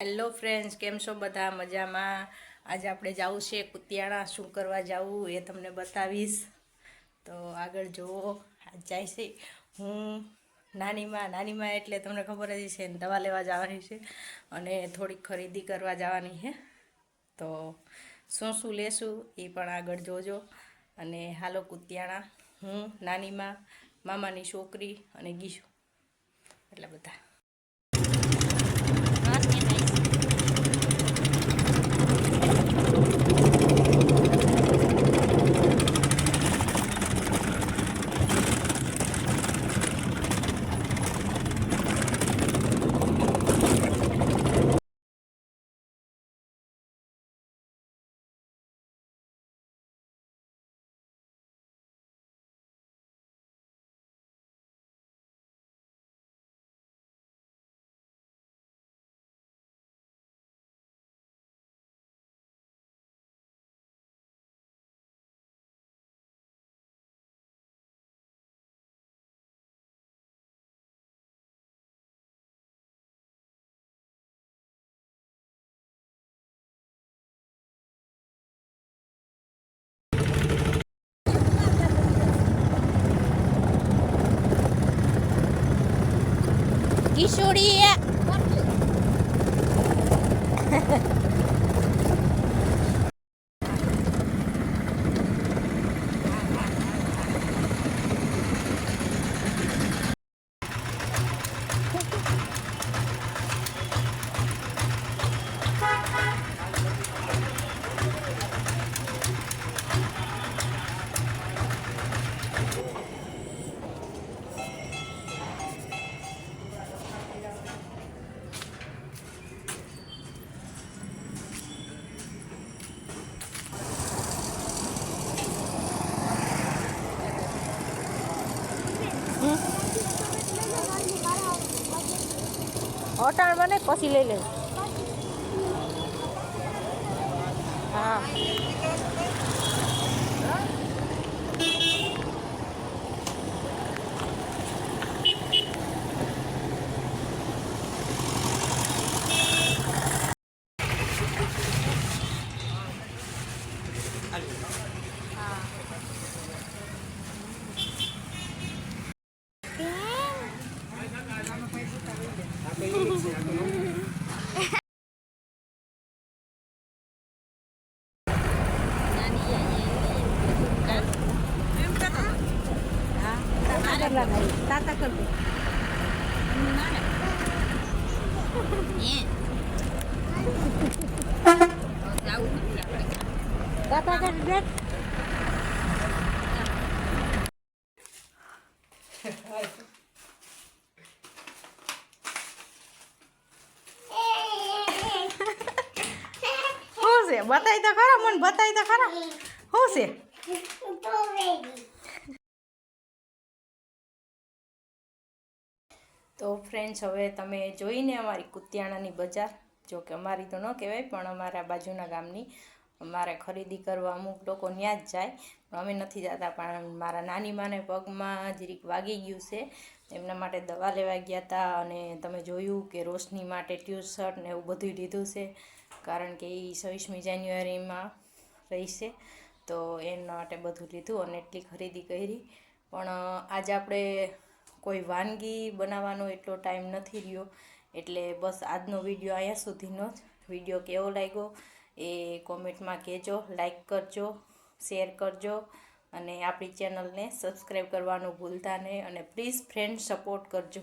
Hello friends કેમ છો બધા? મજામાં? આજે આપણે જવું છે કુતિયાણા, શું કરવા જવું એ તમને બતાવીશ. તો આગળ જુઓ જાય છે. હું નાનીમાં નાનીમાં એટલે તમને ખબર જ છે દવા લેવા જવાની છે અને થોડીક ખરીદી કરવા જવાની છે. તો શું શું લેશું એ પણ આગળ જોજો. અને હાલો કુતિયાણા, હું નાનીમાં, મામાની છોકરી અને ગીશું. એટલે બધા. ぎしょり અટાણ મને પછી લઈ લેવું હા. તાતા કર દે તાતા કર દે શું છે બતાય તો ખરા મને બતાવી તો ખરા શું છે તો ફ્રેન્ડ્સ હવે તમે જોઈને અમારી કુતિયાણાની બજાર, જો કે અમારી તો ન કહેવાય, પણ અમારા બાજુના ગામની અમારે ખરીદી કરવા અમુક લોકો ત્યાં જ જાય. પણ અમે નથી જતા, પણ મારા નાની માને પગમાં જરીક વાગી ગયું છે. એમના માટે દવા લેવા ગયા હતા અને તમે જોયું કે રોશની માટે ટ્યુશર્ટ ને એવું બધું લીધું છે, કારણ કે એ છવ્વીસમી જાન્યુઆરીમાં રહીશે. તો એના માટે બધું લીધું અને એટલી ખરીદી કરી. પણ આજે આપણે કોઈ વાનગી બનાવવાનો એટલો ટાઈમ નથી રહ્યો. એટલે બસ આજનો વીડિયો અહીંયા સુધીનો જ. વીડિયો કેવો લાગ્યો એ કોમેન્ટમાં કહેજો, લાઈક કરજો, શેર કરજો અને આપણી ચેનલને સબસ્ક્રાઈબ કરવાનું ભૂલતા નહીં અને પ્લીઝ ફ્રેન્ડ સપોર્ટ કરજો.